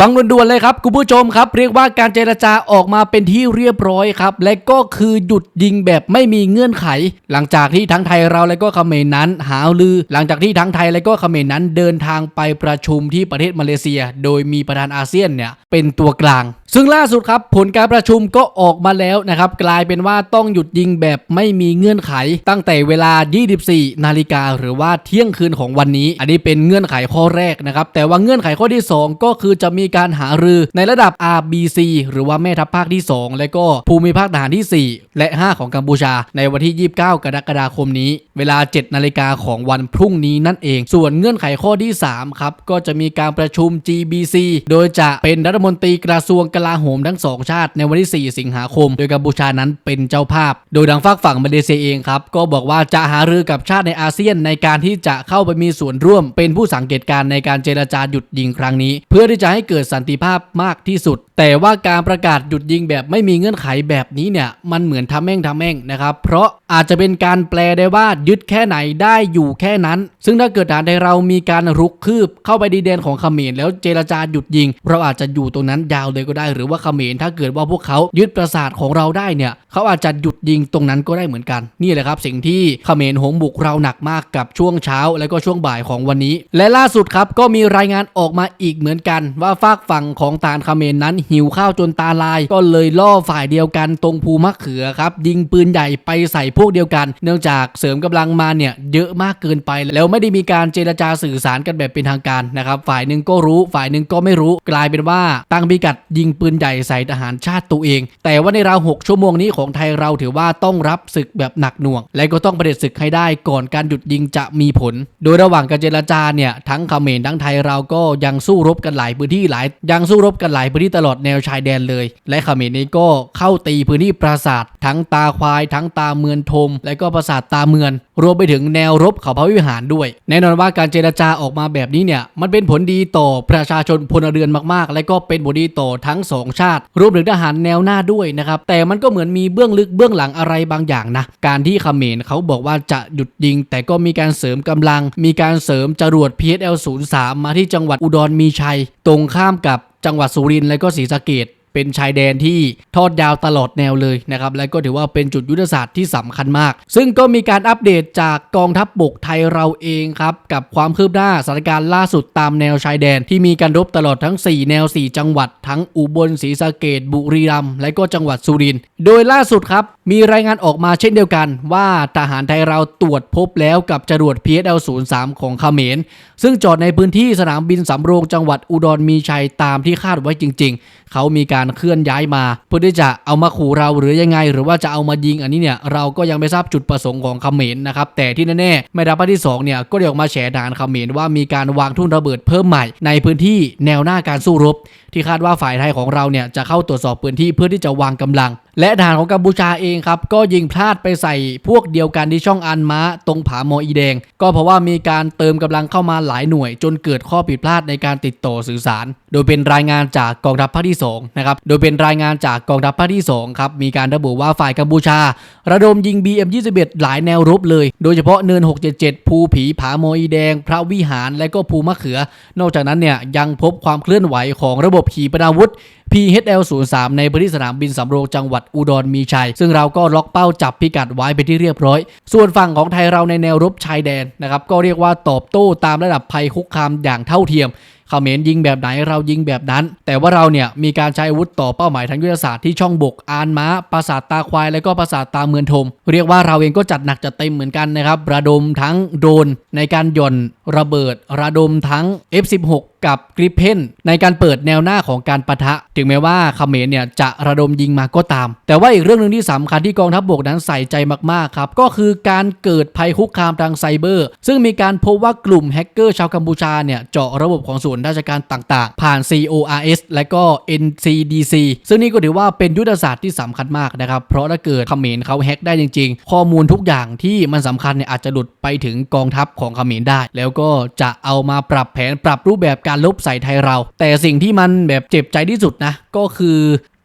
ฟังด่วนๆเลยครับคุณผู้ชมครับ เรียกว่าการเจรจาออกมาเป็นที่เรียบร้อยครับ และก็คือหยุดยิงแบบไม่มีเงื่อนไข หลังจากที่ทั้งไทยเราและก็เขมรนั้น หาลือ หลังจากที่ทั้งไทยและก็เขมรนั้นเดินทางไปประชุมที่ประเทศมาเลเซีย โดยมีประธานอาเซียนเนี่ยเป็นตัวกลาง ซึ่งล่าสุดครับผลการประชุมก็ออกมาแล้วนะครับกลายเป็นว่าต้องหยุดยิงแบบไม่มีเงื่อนไข ตั้งแต่เวลา 24 นาฬิกาหรือว่าเที่ยงคืนของวันนี้ อันนี้เป็นเงื่อนไขข้อแรกนะครับแต่ว่าเงื่อนไขข้อที่ 2 ก็คือจะมีการหารือในระดับ RBC หรือว่าแม่ทัพภาคที่ 2 และก็ภูมิภาคทหารที่ 4 และ 5 ของกัมพูชา ในวันที่ 29 กรกฎาคมนี้ เวลา 7 นาฬิกาของวันพรุ่งนี้นั่นเอง ส่วนเงื่อนไขข้อที่ 3 ครับ ก็จะมีการประชุม GBC โดยจะเป็นรัฐมนตรีกระทรวงกลาโหมทั้งสองชาติในวันที่ 4 สิงหาคม โดยกัมพูชานั้นเป็นเจ้าภาพ โดยทางฝากฝั่งมาเลเซียเองครับ ก็บอกว่าจะหารือกับชาติในอาเซียนในการที่จะเข้าไปมีส่วนร่วม เป็นผู้สังเกตการณ์ในการเจรจาหยุดยิงครั้งนี้ เพื่อที่จะให้เกิดสันติภาพมากที่สุด แต่ว่าการประกาศหยุดยิงแบบไม่มีเงื่อนไขแบบนี้เนี่ยมันเหมือนทำแม่งทำแม่งนะครับ เพราะอาจจะเป็นการแปลได้ว่ายึดแค่ไหนได้อยู่แค่นั้น ซึ่งถ้าเกิดฐานใดเรามีการรุกคืบเข้าไปดีแดนของเขมรแล้วเจรจาหยุดยิง เราอาจจะอยู่ตรงนั้นยาวเลยก็ได้ หรือว่าเขมรถ้าเกิดว่าพวกเขายึดปราสาทของเราได้เนี่ยเขาอาจจะหยุดยิงตรงนั้นก็ได้เหมือนกัน นี่แหละครับสิ่งที่เขมรหงบุกเราหนักมากกับช่วงเช้าและก็ช่วงบ่ายของวันนี้ และล่าสุดครับก็มีรายงานออกมาอีกเหมือนกันว่าฝากฝั่งของตาลเขมรนั้นหิวข้าวจนตาลาย ก็เลยล่อฝ่ายเดียวกันตรงภูมะเขือครับ ยิงปืนใหญ่ไปใส่พวกเดียวกัน เนื่องจากเสริมกำลังมาเนี่ยเยอะมากเกินไป แล้วไม่ได้มีการเจรจาสื่อสารกันแบบเป็นทางการนะครับฝ่ายหนึ่งก็รู้ฝ่ายหนึ่งก็ไม่รู้กลายเป็นว่าตั้งพิกัดยิงปืนใหญ่ใส่ทหารชาติตัวเอง แต่ว่าในราว6ชั่วโมงนี้ของไทยเราถือว่าต้องรับศึกแบบหนักหน่วง และก็ต้องประเด็จศึกให้ได้ก่อนการหยุดยิงจะมีผล โดยระหว่างการเจรจาเนี่ยทั้งเขมรทั้งไทยเราก็ยังสู้รบกันหลายพื้นที่หลายยังสู้รบกันหลายพื้นที่ตลอดแนวชายแดนเลย และเขมรนี้ก็เข้าตีพื้นที่ปราสาททั้งตาควาย ทั้งตาเมือนทม และก็ปราสาทตาเมือน รวมไปถึงแนวรบเขาพระวิหารด้วย แน่นอนว่าการเจรจาออกมาแบบนี้เนี่ยมันเป็นผลดีต่อประชาชนพลเรือนมากๆ และก็เป็นผลดีต่อทั้งสองชาติ รวมถึงทหารแนวหน้าด้วยนะครับแต่มันก็เหมือนมีเบื้องลึกเบื้องหลังอะไรบางอย่างนะการที่เขมรเขาบอกว่าจะหยุดยิง แต่ก็มีการเสริมกำลัง มีการเสริมจรวด PSL 03มาที่จังหวัดอุดรมีชัย ตรงข้ามกับจังหวัดสุรินทร์และก็ศรีสะเกดเป็นชายแดนที่ทอดยาวตลอดแนวเลยนะครับ และก็ถือว่าเป็นจุดยุทธศาสตร์ที่สำคัญมาก ซึ่งก็มีการอัปเดตจากกองทัพบบกไทยเราเองครับ กับความคืบหน้าสถานการณ์ล่าสุดตามแนวชายแดน ที่มีการรบตลอดทั้ง 4 แนว 4 จังหวัด ทั้งอุบลศรีสะเกดบุรีรัมย์และก็จังหวัดสุรินทร์โดยล่าสุดครับ มีรายงานออกมาเช่นเดียวกันว่าทหารไทยเราตรวจพบแล้วกับจรวด PSL 03 ของเขมร ซึ่งจอดในพื้นที่สนามบินสำโรงจังหวัดอุดรมีชัยตามที่คาดไว้จริง ๆ เขามีการเคลื่อนย้ายมาเพื่อที่จะเอามาขู่เราหรือยังไง หรือว่าจะเอามายิงอันนี้เนี่ยเราก็ยังไม่ทราบจุดประสงค์ของเขมรนะครับแต่ที่แน่ๆแม่ทัพภาคที่2เนี่ยก็ได้ออกมาแฉทหารเขมรว่ามีการวางทุ่นระเบิดเพิ่มใหม่ในพื้นที่แนวหน้าการสู้รบ ที่คาดว่าฝ่ายไทยของเราเนี่ยจะเข้าตรวจสอบพื้นที่เพื่อที่จะวางกำลัง และทหารของกัมพูชาเองครับ ก็ยิงพลาดไปใส่พวกเดียวกันที่ช่องอันม้าตรงผาหมอีแดง ก็เพราะว่ามีการเติมกำลังเข้ามาหลายหน่วย จนเกิดข้อผิดพลาดในการติดต่อสื่อสาร โดยเป็นรายงานจากกองทัพภาคที่2นะครับโดยเป็นรายงานจากกองทัพภาคที่2ครับมีการระบุว่าฝ่ายกัมพูชา ระดมยิง BM21 หลายแนวรบเลย โดยเฉพาะเนิน 677 ภูผีผาโมอีแดง พระวิหารและก็ภูมะเขือ นอกจากนั้นเนี่ยยังพบความเคลื่อนไหวของระบบขีปนาวุธ PHL 03ในพื้นที่สนามบินสำโรงจังหวัดอุดรมีชัย ซึ่งเราก็ล็อกเป้าจับพิกัดไว้ไปที่เรียบร้อย ส่วนฝั่งของไทยเราในแนวรบชายแดนนะครับก็เรียกว่าตอบโต้ตามระดับภัยคุกคามอย่างเท่าเทียมเขมรยิงแบบไหนเรายิงแบบนั้น แต่ว่าเราเนี่ยมีการใช้อาวุธต่อเป้าหมายทางยุทธศาสตร์ที่ช่องบก อานม้าปราสาทตาควาย และก็ปราสาทตาเมือนทม เรียกว่าเราเองก็จัดหนักจัดเต็มเหมือนกันนะครับ ระดมทั้งโดรนในการหย่อน ระเบิดระดมทั้ง F16 กับกริปเพนในการเปิดแนวหน้าของการปะทะ ถึงแม้ว่าเขมรเนี่ยจะระดมยิงมาก็ตาม แต่ว่าอีกเรื่องหนึ่งที่สำคัญที่กองทัพบบกนั้นใส่ใจมาก ๆ ครับ ก็คือการเกิดภัยคุกคามทางไซเบอร์ ซึ่งมีการพบว่ากลุ่มแฮกเกอร์ชาวกัมพูชาเนี่ยเจาะระบบของส่วนราชการต่างๆ ผ่าน CORS และก็ NCDC ซึ่งนี่ก็ถือว่าเป็นยุทธศาสตร์ที่สำคัญมากนะครับ เพราะถ้าเกิดเขมรเขาแฮกได้จริง ๆ ข้อมูลทุกอย่างที่มันสำคัญเนี่ยอาจจะหลุดไปถึงกองทัพของเขมรได้แล้วก็จะเอามาปรับแผนปรับรูปแบบการลบใส่ไทยเรา แต่สิ่งที่มันแบบเจ็บใจที่สุดนะก็คือ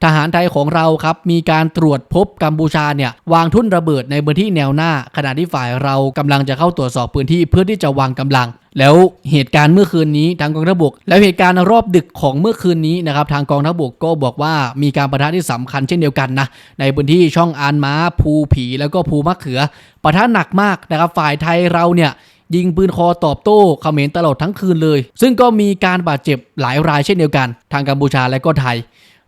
ทหารไทยของเราครับมีการตรวจพบกัมพูชาเนี่ยวางทุ่นระเบิดในพื้นที่แนวหน้า ขณะที่ฝ่ายเรากำลังจะเข้าตรวจสอบพื้นที่เพื่อที่จะวางกำลัง แล้วเหตุการณ์เมื่อคืนนี้ทางกองทัพบก แล้วเหตุการณ์รอบดึกของเมื่อคืนนี้นะครับทางกองทัพบกก็บอกว่ามีการประทะที่สำคัญเช่นเดียวกันนะในพื้นที่ช่องอานม้าภูผี แล้วก็ภูมะเขือประทะหนักมากนะครับฝ่ายไทยเราเนี่ย ยิงปืนคอตอบโต้เขมรตลอดทั้งคืนเลย ซึ่งก็มีการบาดเจ็บหลายรายเช่นเดียวกัน ทางกัมพูชาและก็ไทย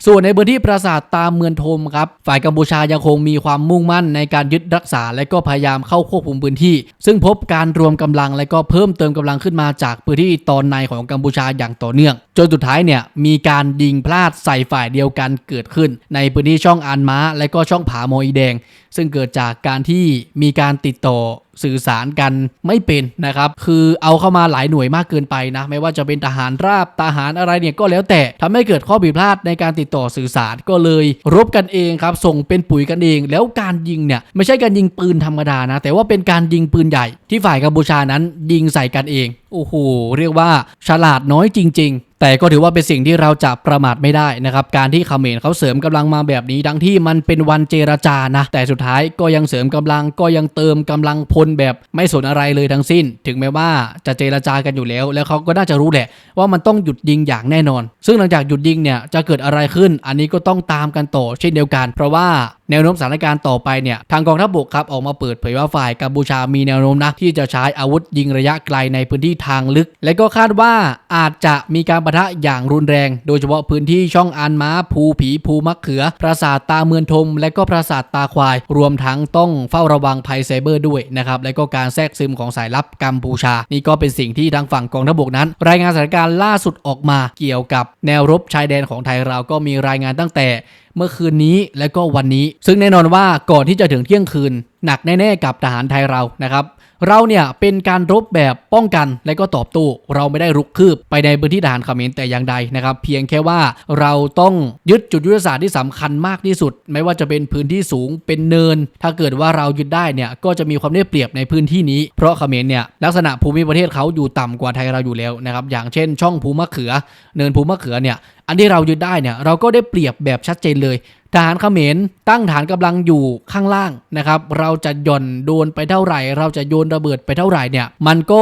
ส่วนในพื้นที่ปราสาทตามเมืองโทมครับ ฝ่ายกัมพูชายังคงมีความมุ่งมั่นในการยึดรักษาและก็พยายามเข้าควบคุมพื้นที่ ซึ่งพบการรวมกำลังและก็เพิ่มเติมกำลังขึ้นมาจากพื้นที่ตอนในของกัมพูชาอย่างต่อเนื่อง จนสุดท้ายเนี่ยมีการยิงพลาดใส่ฝ่ายเดียวกันเกิดขึ้น ในพื้นที่ช่องอานม้า และก็ช่องผาโมอีแดง ซึ่งเกิดจากการที่มีการติดต่อ สื่อสารกันไม่เป็นนะครับ คือเอาเข้ามาหลายหน่วยมากเกินไปนะ ไม่ว่าจะเป็นทหารราบทหารอะไรเนี่ยก็แล้วแต่ทำให้เกิดข้อผิดพลาดในการติดต่อสื่อสารก็เลย รบกันเองครับ ส่งเป็นปุ๋ยกันเอง แล้วการยิงเนี่ยไม่ใช่การยิงปืนธรรมดานะ แต่ว่าเป็นการยิงปืนใหญ่ที่ฝ่ายกัมพูชานั้นยิงใส่กันเองโอ้โหเรียกว่าฉลาดน้อยจริง ๆแต่ก็ถือว่าเป็นสิ่งที่เราจะประมาทไม่ได้นะครับการที่เขมรเขาเสริมกำลังมาแบบนี้ทั้งที่มันเป็นวันเจรจานะแต่สุดท้ายก็ยังเสริมกำลังก็ยังเติมกำลังพลแบบไม่สนอะไรเลยทั้งสิ้น ถึงแม้ว่าจะเจรจากันอยู่แล้ว แล้วเขาก็น่าจะรู้แหละ ว่ามันต้องหยุดยิงอย่างแน่นอน ซึ่งหลังจากหยุดยิงเนี่ยจะเกิดอะไรขึ้น อันนี้ก็ต้องตามกันต่อเช่นเดียวกัน เพราะว่าแนวโน้มสถานการณ์ต่อไปเนี่ยทางกองทัพบกครับออกมาเปิดเผยว่าฝ่ายกัมพูชามีแนวโน้มนะที่จะใช้อาวุธยิงระยะไกลในพื้นที่ทางลึก และก็คาดว่าอาจจะมีการปะทะอย่างรุนแรง โดยเฉพาะพื้นที่ช่องอานม้าภูผีภูมะเขือ ปราสาทตาเมือนทม และก็ปราสาทตาควาย รวมทั้งต้องเฝ้าระวังภัยไซเบอร์ด้วยนะครับและก็การแทรกซึมของสายลับกัมพูชา นี่ก็เป็นสิ่งที่ทางฝั่งกองทัพบกนั้น รายงานสถานการณ์ล่าสุดออกมาเกี่ยวกับแนวรบชายแดนของไทยเราก็มีรายงานตั้งแต่ เมื่อคืนนี้และก็วันนี้ ซึ่งแน่นอนว่าก่อนที่จะถึงเที่ยงคืน หนักแน่ๆกับทหารไทยเรานะครับเราเนี่ยเป็นการรบแบบป้องกันและก็ตอบโต้เราไม่ได้รุกคืบไปในพื้นที่ทหารเขมรแต่อย่างใดนะครับ เพียงแค่ว่าเราต้องยึดจุดยุทธศาสตร์ที่สำคัญมากที่สุด ไม่ว่าจะเป็นพื้นที่สูงเป็นเนิน ถ้าเกิดว่าเรายึดได้เนี่ยก็จะมีความได้เปรียบในพื้นที่นี้ เพราะเขมรเนี่ยลักษณะภูมิประเทศเขาอยู่ต่ำกว่าไทยเราอยู่แล้วนะครับอย่างเช่น ช่องภูมะเขือ เนินภูมะเขือเนี่ยอันที่เรายึดได้เนี่ยเราก็ได้เปรียบแบบชัดเจนเลย ทหารเขมรตั้งฐานกำลังอยู่ข้างล่างนะครับ เราจะย่อนโดนไปเท่าไหร่ เราจะโยนระเบิดไปเท่าไหร่เนี่ย มันก็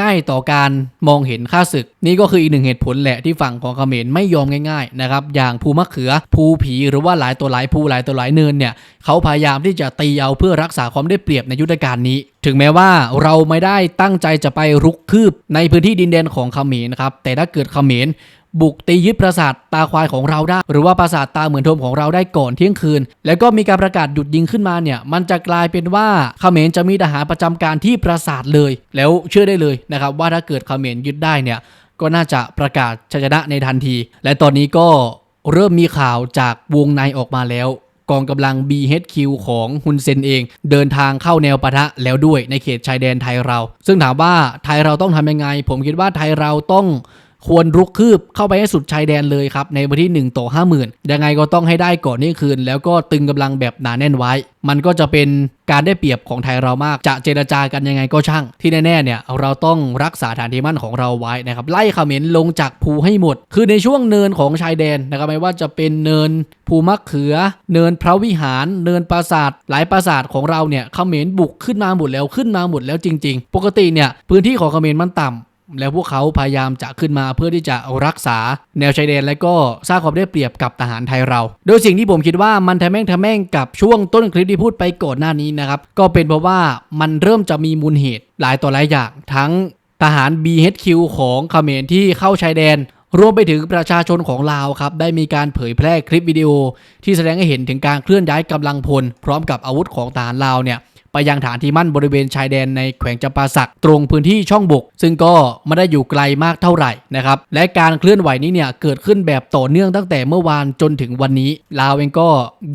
ง่ายต่อการมองเห็นค่าศึก นี่ก็คืออีกหนึ่งเหตุผลแหละที่ฝั่งของเขมรไม่ยอมง่ายๆนะครับอย่างภูมะเขือภูผีหรือว่าหลายตัวหลายภูหลายตัวหลายเนินเนี่ยเขาพยายามที่จะตีเอาเพื่อรักษาความได้เปรียบในยุทธการนี้ ถึงแม้ว่าเราไม่ได้ตั้งใจจะไปรุกคืบในพื้นที่ดินแดนของเขมรนะครับแต่ถ้าเกิดเขมร บุกตียึดปราสาทตาควายของเราได้ หรือว่าปราสาทตาเหมือนโทมของเราได้ก่อนเที่ยงคืน แล้วก็มีการประกาศหยุดยิงขึ้นมาเนี่ย มันจะกลายเป็นว่าเขมรจะมีทหารประจำการที่ปราสาทเลย แล้วเชื่อได้เลยนะครับว่าถ้าเกิดเขมรยึดได้เนี่ยก็น่าจะประกาศชัยชนะในทันที และตอนนี้ก็เริ่มมีข่าวจากวงในออกมาแล้วกองกำลัง BHQ ของฮุนเซนเอง เดินทางเข้าแนวปะทะแล้วด้วยในเขตชายแดนไทยเรา ซึ่งถามว่าไทยเราต้องทำยังไง ผมคิดว่าไทยเราต้อง ควรรุกคืบเข้าไปให้สุดชายแดนเลยครับในวันที่ 1 ต่อ 50,000 ยังไงก็ต้องให้ได้ก่อนนี่คืน แล้วก็ตึงกำลังแบบหนาแน่นไว้ มันก็จะเป็นการได้เปรียบของไทยเรามาก จะเจรจากันยังไงก็ช่าง ที่แน่ๆเนี่ยเราต้องรักษาฐานที่มั่นของเราไว้นะครับไล่ขมรลงจากภูให้หมด คือในช่วงเนินของชายแดนนะครับไม่ว่าจะเป็นเนินภูมะเขือ เนินพระวิหาร เนินปราสาท หลายปราสาทของเราเนี่ยขมรบุกขึ้นมาหมดแล้วขึ้นมาหมดแล้วจริง ๆ ปกติเนี่ยพื้นที่ของขมรมันต่ำ แล้วพวกเขาพยายามจะขึ้นมาเพื่อที่จะรักษาแนวชายแดน และก็สร้างความได้เปรียบกับทหารไทยเรา โดยสิ่งที่ผมคิดว่ามันทะแม่งทะแม่งกับช่วงต้นคลิปที่พูดไปก่อนหน้านี้นะครับก็เป็นเพราะว่ามันเริ่มจะมีมูลเหตุหลายต่อหลายอย่างทั้งทหาร BHQ ของเขมรที่เข้าชายแดนรวมไปถึงประชาชนของลาวครับ ได้มีการเผยแพร่คลิปวิดีโอ ที่แสดงให้เห็นถึงการเคลื่อนย้ายกำลังพล พร้อมกับอาวุธของทหารลาวเนี่ย ไปยังฐานที่มั่นบริเวณชายแดนในแขวงจำปาสักตรงพื้นที่ช่องบก ซึ่งก็ไม่ได้อยู่ไกลมากเท่าไหร่นะครับและการเคลื่อนไหวนี้เนี่ยเกิดขึ้นแบบต่อเนื่องตั้งแต่เมื่อวานจนถึงวันนี้ ลาวเองก็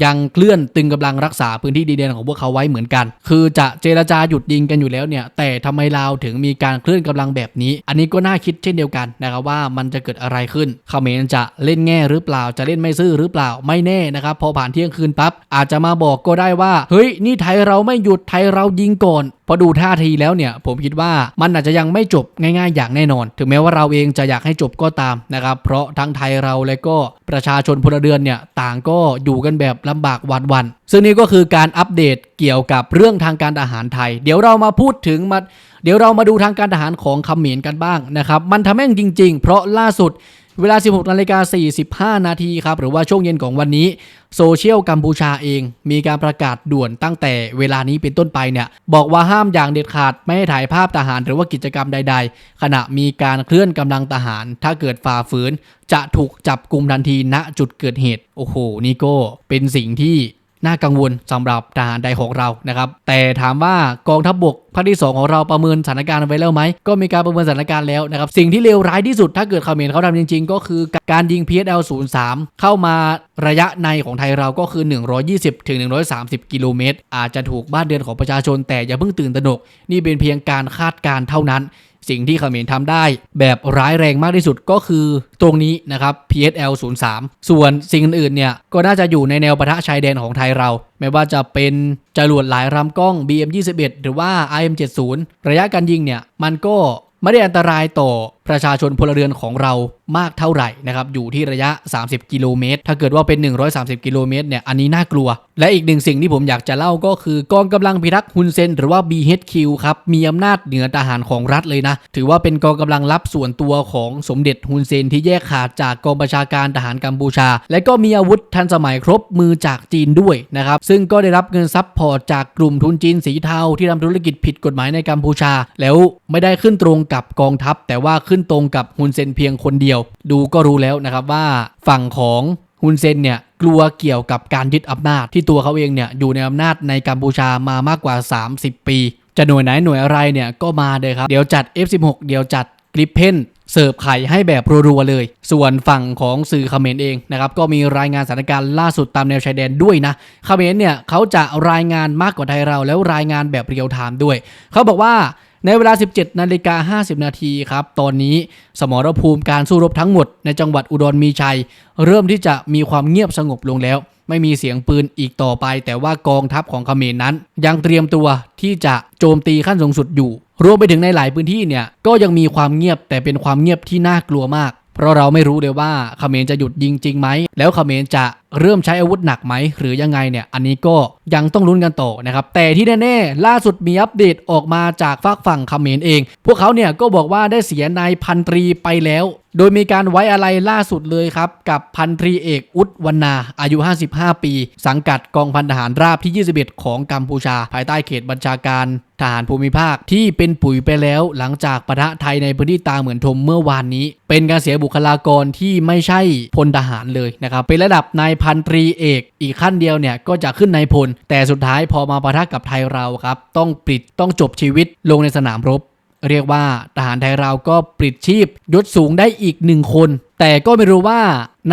ยังเคลื่อนตึงกำลังรักษาพื้นที่ดินแดนของพวกเขาไว้เหมือนกัน คือจะเจรจาหยุดยิงกันอยู่แล้วเนี่ยแต่ทำไมลาวถึงมีการเคลื่อนกำลังแบบนี้ อันนี้ก็น่าคิดเช่นเดียวกันนะครับว่ามันจะเกิดอะไรขึ้นเขมรจะเล่นแง่หรือเปล่าจะเล่นไม่ซื่อหรือเปล่าไม่แน่นะครับพอผ่านเที่ยงคืนปั๊บอาจจะมาบอกก็ได้ว่าเฮ้ยนี่ไทยเราไม่หยุดไทยเรายิงก่อนพอดูท่าทีแล้วเนี่ย ผมคิดว่ามันอาจจะยังไม่จบง่าย ๆ อย่างแน่นอน ถึงแม้ว่าเราเองจะอยากให้จบก็ตามนะครับ เพราะทั้งไทยเราและก็ประชาชนพลเรือนเนี่ยต่างก็อยู่กันแบบลำบากหวาดวัน ซึ่งนี่ก็คือการอัปเดตเกี่ยวกับเรื่องทางการทหารไทย เดี๋ยวเรามาพูดถึงมาเดี๋ยวเรามาดูทางการทหารของเขมรกันบ้างนะครับ มันทำแม่งจริง ๆ เพราะล่าสุด เวลา 16นาฬิกา45 นาทีครับ หรือว่าช่วงเย็นของวันนี้ โซเชียลกัมพูชาเอง มีการประกาศด่วนตั้งแต่เวลานี้เป็นต้นไปเนี่ย บอกว่าห้ามอย่างเด็ดขาดไม่ให้ถ่ายภาพทหารหรือว่ากิจกรรมใด ๆ ขณะมีการเคลื่อนกำลังทหาร ถ้าเกิดฝ่าฝืน จะถูกจับกลุ่มทันทีณจุดเกิดเหตุ โอ้โห นี่ก็เป็นสิ่งที่ น่ากังวลสำหรับทหารใดของเรานะครับ แต่ถามว่ากองทัพบบกภาคที่ 2 ของเราประเมินสถานการณ์ไว้แล้วไหม ก็มีการประเมินสถานการณ์แล้วนะครับ สิ่งที่เลวร้ายที่สุดถ้าเกิดเขมรเขาทำจริง ๆ ก็คือการยิง PSL 03 เข้ามาระยะในของไทยเราก็คือ 120ถึง130 กิโลเมตร อาจจะถูกบ้านเรือนของประชาชนแต่อย่าเพิ่งตื่นตระหนก นี่เป็นเพียงการคาดการณ์เท่านั้น สิ่งที่เขมรทำได้ แบบร้ายแรงมากที่สุดก็คือตรงนี้นะครับ PSL 03 ส่วนสิ่งอื่นๆเนี่ยก็น่าจะอยู่ในแนวปะทะชายแดนของไทยเรา ไม่ว่าจะเป็นจรวดหลายรำกล้อง BM 21หรือว่า IM 70ระยะการยิงเนี่ยมันก็ไม่ได้อันตรายต่อ ประชาชนพลเรือนของเรามากเท่าไหร่นะครับอยู่ที่ระยะ 30 กิโลเมตร ถ้าเกิดว่าเป็น 130 กิโลเมตรเนี่ยอันนี้น่ากลัว และอีกหนึ่งสิ่งที่ผมอยากจะเล่าก็คือกองกำลังพิทักษ์ฮุนเซนหรือว่า BHQ ครับมีอำนาจเหนือทหารของรัฐเลยนะ ถือว่าเป็นกองกำลังลับส่วนตัวของสมเด็จฮุนเซนที่แยกขาดจากกองประชาการทหารกัมพูชา และก็มีอาวุธทันสมัยครบมือจากจีนด้วยนะครับซึ่งก็ได้รับเงินซัพพอร์ตจากกลุ่มทุนจีนสีเทาที่ทำธุรกิจผิดกฎหมายในกัมพูชา แล้วไม่ได้ขึ้นตรงกับกองทัพ แต่ว่าขึ้นตรงกับฮุนเซนเพียงคนเดียว ดูก็รู้แล้วนะครับว่าฝั่งของฮุนเซนเนี่ยกลัวเกี่ยวกับการยึดอำนาจที่ตัวเขาเองเนี่ยอยู่ในอำนาจในกัมพูชามามากกว่า 30 ปี จะหน่วยไหนหน่วยอะไรเนี่ยก็มาเลยครับ เดี๋ยวจัด F16 เดี๋ยวจัดกริปเพนเสิร์ฟไข่ให้แบบรัวๆเลย ส่วนฝั่งของสื่อเขมรเองนะครับก็มีรายงานสถานการณ์ล่าสุดตามแนวชายแดนด้วยนะเขมรเนี่ยเขาจะรายงานมากกว่าไทยเราแล้วรายงานแบบเรียลไทม์ด้วย เขาบอกว่า ในเวลา 17 นาฬิกา 50 นาทีครับ ตอนนี้สมรภูมิการสู้รบทั้งหมดในจังหวัดอุดรมีชัย เริ่มที่จะมีความเงียบสงบลงแล้ว ไม่มีเสียงปืนอีกต่อไป แต่ว่ากองทัพของเขมรนั้น ยังเตรียมตัวที่จะโจมตีขั้นสูงสุดอยู่ รวมไปถึงในหลายพื้นที่เนี่ยก็ยังมีความเงียบแต่เป็นความเงียบที่น่ากลัวมาก เพราะเราไม่รู้เลยว่าเขมรจะหยุดยิงจริงไหม แล้วเขมรจะเริ่มใช้อาวุธหนักไหม หรือยังไงเนี่ย อันนี้ก็ยังต้องลุ้นกันต่อนะครับ แต่ที่แน่ๆ ล่าสุดมีอัปเดตออกมาจากฝากฝั่งเขมรเอง พวกเขาเนี่ยก็บอกว่าได้เสียนายพันตรีไปแล้ว โดยมีการไว้อะไรล่าสุดเลยครับ กับพันตรีเอกอุดวรรณาอายุ 55 ปี สังกัดกองพันทหารราบที่ 21 ของกัมพูชา ภายใต้เขตบัญชาการทหารภูมิภาคที่เป็นปุ๋ยไปแล้วหลังจากปะทะไทยในพื้นที่ตาเหมือนทมเมื่อวานนี้ เป็นการเสียบุคลากรที่ไม่ใช่พลทหารเลยนะครับ เป็นระดับนายพันตรีเอก อีกขั้นเดียวเนี่ยก็จะขึ้นนายพล แต่สุดท้ายพอมาปะทะกับไทยเราครับ ต้องปิดต้องจบชีวิตลงในสนามรบ เรียกว่าทหารไทยเราก็ปลิดชีพยศสูงได้อีกหนึ่งคน แต่ก็ไม่รู้ว่า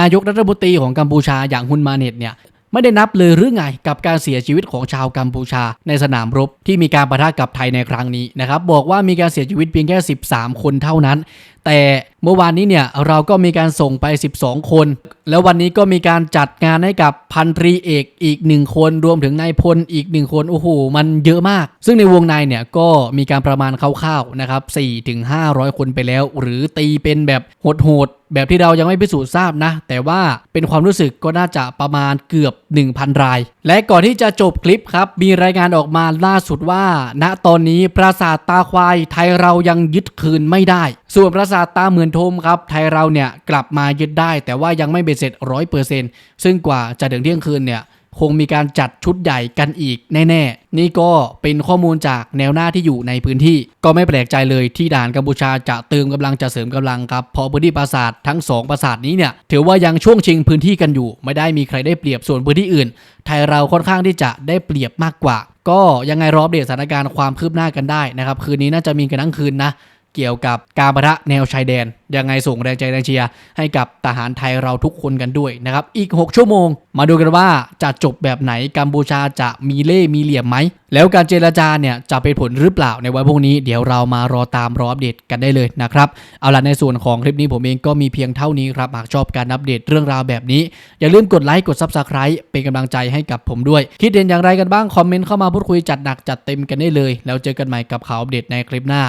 นายกรัฐมนตรีของกัมพูชาอย่างฮุนมาเน็ตเนี่ยไม่ได้นับเลยหรือไงกับการเสียชีวิตของชาวกัมพูชาในสนามรบที่มีการประทะกับไทยในครั้งนี้นะครับบอกว่ามีการเสียชีวิตเพียงแค่ 13 คนเท่านั้น แต่เมื่อวานนี้เนี่ยเราก็มีการส่งไป 12 คน แล้ววันนี้ก็มีการจัดงานให้กับพันตรีเอกอีกหนึ่งคนรวมถึงนายพลอีกหนึ่งคนโอ้โหมันเยอะมาก ซึ่งในวงในเนี่ยก็มีการประมาณคร่าวๆนะครับ4ถึง500 คนไปแล้ว หรือตีเป็นแบบโหดๆแบบที่เรายังไม่พิสูจน์ทราบนะ แต่ว่าเป็นความรู้สึกก็น่าจะประมาณเกือบ 1,000 ราย และก่อนที่จะจบคลิปครับ มีรายงานออกมาล่าสุดว่า ณตอนนี้ปราสาทตาควายไทยเรายังยึดคืนไม่ได้ ส่วนปราสาทตาเหมือนทมครับ ไทยเราเนี่ยกลับมายึดได้ แต่ว่ายังไม่เบ็ดเสร็จร้อยเปอร์เซ็นต์ซึ่งกว่าจะถึงเที่ยงคืนเนี่ยคงมีการจัดชุดใหญ่กันอีกแน่ๆ นี่ก็เป็นข้อมูลจากแนวหน้าที่อยู่ในพื้นที่ ก็ไม่แปลกใจเลยที่ด่านกัมพูชาจะเติมกำลังจะเสริมกำลังครับเพราะพื้นที่ปราสาททั้งสองปราสาทนี้เนี่ยถือว่ายังช่วงชิงพื้นที่กันอยู่ ไม่ได้มีใครได้เปรียบส่วนพื้นที่อื่น ไทยเราค่อนข้างที่จะได้เปรียบมากกว่า ก็ยังไงรออัปเดตสถานการณ์ความคืบหน้ากันได้นะครับคืนนี้น่าจะมีกันทั้งคืนนะ เกี่ยวกับการประทะแนวชายแดนยังไงส่งแรงใจแรงเชียร์ให้กับทหารไทยเราทุกคนกันด้วยนะครับ อีก 6 ชั่วโมง มาดูกันว่าจะจบแบบไหนกัมพูชาจะมีเล่มีเหลี่ยมไหม แล้วการเจรจาเนี่ยจะเป็นผลหรือเปล่าในวันพรุ่งนี้ เดี๋ยวเรามารอตามรออัปเดตกันได้เลยนะครับ เอาล่ะในส่วนของคลิปนี้ผมเองก็มีเพียงเท่านี้ครับหากชอบการอัปเดตเรื่องราวแบบนี้ อย่าลืมกดไลค์กด Subscribe เป็นกำลังใจให้กับผมด้วย คิดเห็นอย่างไรกันบ้างคอมเมนต์เข้ามาพูดคุยจัดหนักจัดเต็มกันได้เลย แล้วเจอกันใหม่กับข่าวอัปเดตในคลิปหน้า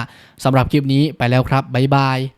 สำหรับคลิปนี้ไปแล้วครับบ๊ายบาย